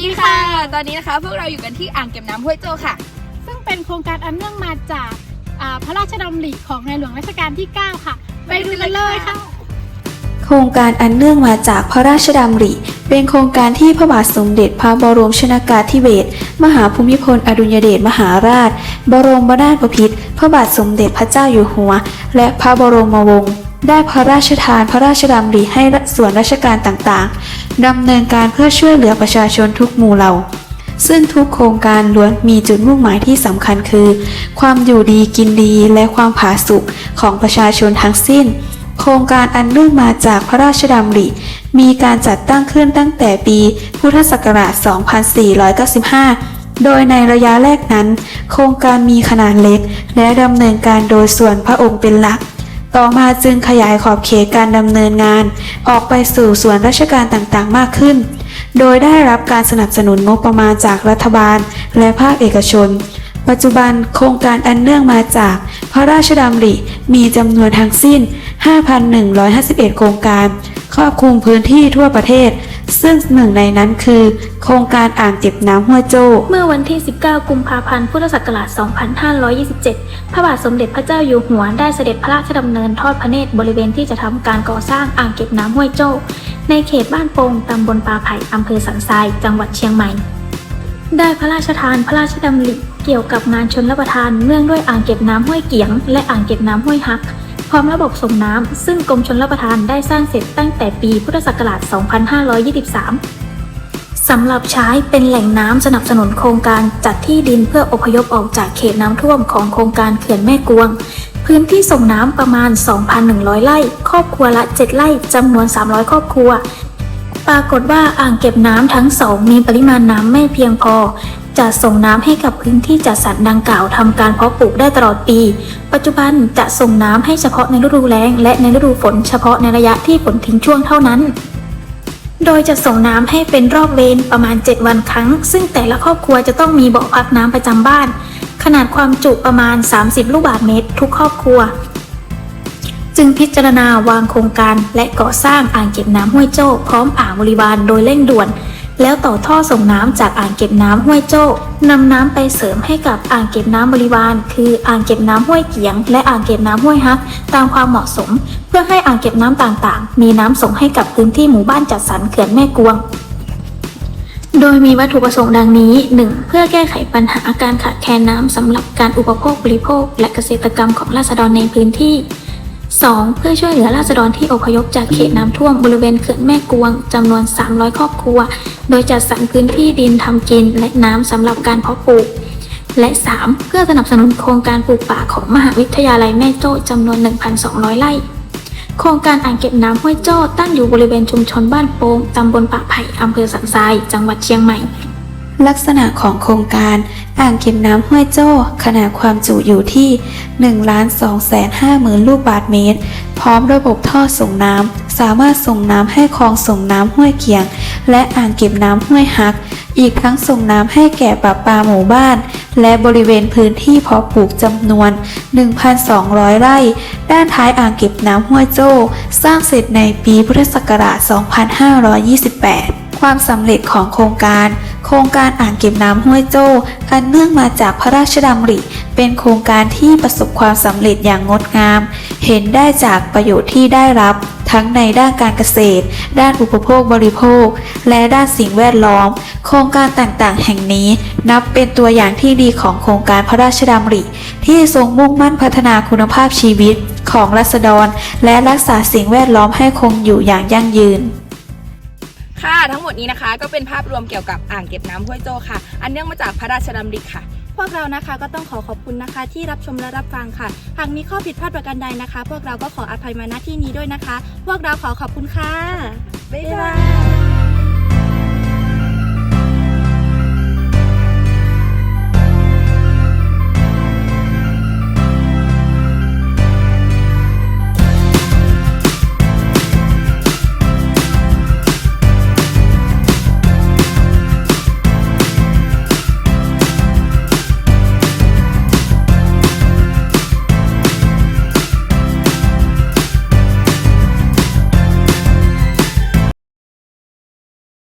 ดีค่ะ ตอนนี้นะคะ พวกเราอยู่กันที่อ่างเก็บน้ำห้วยโจค่ะ ซึ่งเป็นโครงการอันเนื่องมาจากอ่าพระราชดำริของในหลวงรัชกาลที่ 9 ค่ะ ไปดูกันเลยค่ะ โครงการอันเนื่องมาจากพระราชดำริ เป็นโครงการที่พระบาทสมเด็จพระบรมชนากาธิเบศรมหาภูมิพลอดุลยเดชมหาราช บรมนาถบพิตรพระบาทสมเด็จพระเจ้าอยู่หัว และพระบรมวงศ์ ได้พระราชทานพระราชดำริให้ส่วนราชการต่างๆดำเนินการเพื่อช่วยเหลือประชาชนทุกหมู่เหล่า ซึ่งทุกโครงการล้วนมีจุดมุ่งหมายที่สำคัญคือ ความอยู่ดีกินดีและความผาสุกของประชาชนทั้งสิ้น โครงการอันเนื่องมาจากพระราชดำริ มีการจัดตั้งขึ้นตั้งแต่ปีพุทธศักราช 2495โดยในระยะแรกนั้น โครงการมีขนาดเล็ก และดำเนินการโดยส่วนพระองค์เป็นหลัก ต่อมาจึงขยายขอบเขตการดำเนินงาน ออกไปสู่ส่วนราชการต่างๆ มากขึ้น โดยได้รับการสนับสนุนงบประมาณจากรัฐบาล และภาคเอกชน ปัจจุบันโครงการอันเนื่องมาจาก พระราชดำริมีจำนวนทั้งสิ้น 5,151 โครงการ ครอบคลุมพื้นที่ทั่วประเทศ ซึ่งหนึ่งในนั้นคือ โครงการอ่างเก็บน้ำห้วยโจ้ เมื่อวันที่ 19 กุมภาพันธ์ พุทธศักราช 2527 พระบาทสมเด็จพระเจ้าอยู่หัวได้เสด็จพระราชดำเนินทอดพระเนตรบริเวณที่จะทำการก่อสร้างอ่างเก็บน้ำห้วยโจ้ ในเขตบ้านโป่งตำบลปาไผ่อำเภอสันทราย จังหวัดเชียงใหม่ ได้พระราชทานพระราชดำริเกี่ยวกับงานชนรับประทานเนื่องด้วยอ่างเก็บน้ำห้วยเกียง และอ่างเก็บน้ำห้วยฮัก พร้อมระบบส่งน้ำ ซึ่งกรมชลประทานได้สร้างเสร็จตั้งแต่ปีพุทธศักราช 2523 สำหรับใช้เป็นแหล่งน้ำสนับสนุนโครงการจัดที่ดินเพื่ออพยพออกจากเขตน้ำท่วมของโครงการเขื่อนแม่กวง พื้นที่ส่งน้ำประมาณ 2,100 ไร่ ครอบครัวละ 7 ไร่จำนวน 300 ครอบครัว ปรากฏว่าอ่างเก็บน้ำทั้งสองมีปริมาณน้ำไม่เพียงพอจะส่งน้ำให้กับพื้นที่จัดสรรดังกล่าวทำการเพาะปลูกได้ตลอดปี ปัจจุบันจะส่งน้ำให้เฉพาะในฤดูแล้ง และในฤดูฝนเฉพาะในระยะที่ฝนทิ้งช่วงเท่านั้น โดยจะส่งน้ำให้เป็นรอบเวรประมาณ 7 วันครั้ง ซึ่งแต่ละครอบครัวจะต้องมีบ่อพักน้ำประจำบ้าน ขนาดความจุประมาณ 30 ลูกบาศก์เมตร ทุกครอบครัว จึงพิจารณาวางโครงการและก่อสร้างอ่างเก็บน้ำห้วยโจ้พร้อมอ่างบริวารโดยเร่งด่วน แล้วต่อท่อส่งน้ำจากอ่างเก็บน้ำห้วยโจ้นำน้ำไปเสริมให้กับอ่างเก็บน้ำบริวารคืออ่างเก็บน้ำห้วยเกียง และอ่างเก็บน้ำห้วยฮัก ตามความเหมาะสม เพื่อให้อ่างเก็บน้ำต่างๆ มีน้ำส่งให้กับพื้นที่หมู่บ้านจัดสรรเขื่อนแม่กวงโดยมีวัตถุประสงค์ดังนี้ 1. เพื่อแก้ไขปัญหาการขาดแคลนน้ำสำหรับการอุปโภคบริโภค และเกษตรกรรมของราษฎรในพื้นที่ 2. เพื่อช่วยเหลือราษฎรที่อพยพจากเขตน้ำท่วมบริเวณเขื่อนแม่กวงจำนวน 300 ครอบครัว โดยจัดสรรพื้นที่ดินทำกินและน้ำสำหรับการเพาะปลูก และ 3. เพื่อสนับสนุนโครงการปลูกป่าของมหาวิทยาลัยแม่โจ้จำนวน 1,200 ไร่ โครงการอ่างเก็บน้ำห้วยโจ้ตั้งอยู่บริเวณชุมชนบ้านโป่งตำบลป่าไผ่อำเภอสันทราย จังหวัดเชียงใหม่ ลักษณะของโครงการอ่างเก็บน้ำห้วยโจ้ ขนาดความจุอยู่ที่ 1 2 5 0 0 0 0 ลูกบาศก์เมตร พร้อมระบบท่อส่งน้ำ สามารถส่งน้ำให้คลองส่งน้ำห้วยเกียง และอ่างเก็บน้ำห้วยฮัก อีกทั้งส่งน้ำให้แก่ประปลาหมู่บ้าน และบริเวณพื้นที่เพาะปลูกจำนวน 1,200 ไร่ ด้านท้ายอ่างเก็บน้ำห้วยโจ้ สร้างเสร็จในปีพุทธศักราช 2528 ความสำเร็จของโครงการ โครงการอ่างเก็บน้ำห้วยโจ้อันเนื่องมาจากพระราชดำริ เป็นโครงการที่ประสบความสำเร็จอย่างงดงาม เห็นได้จากประโยชน์ที่ได้รับ ทั้งในด้านการเกษตร ด้านอุปโภคบริโภค และด้านสิ่งแวดล้อม โครงการต่างๆ แห่งนี้ นับเป็นตัวอย่างที่ดีของโครงการพระราชดำริ ที่ทรงมุ่งมั่นพัฒนาคุณภาพชีวิตของรัษฎร และรักษาสิ่งแวดล้อมให้คงอยู่อย่างยั่งยืน ค่ะทั้งหมดนี้นะคะก็เป็นภาพรวมเกี่ยวกับอ่างเก็บน้ำห้วยโจค่ะ อันเนื่องมาจากพระราชดำริค่ะ พวกเรานะคะก็ต้องขอขอบคุณนะคะ ที่รับชมและรับฟังค่ะ หากมีข้อผิดพลาดประการใดนะคะ พวกเราก็ขออภัยมาณที่นี้ด้วยนะคะ พวกเราขอขอบคุณค่ะ บ๊ายบาย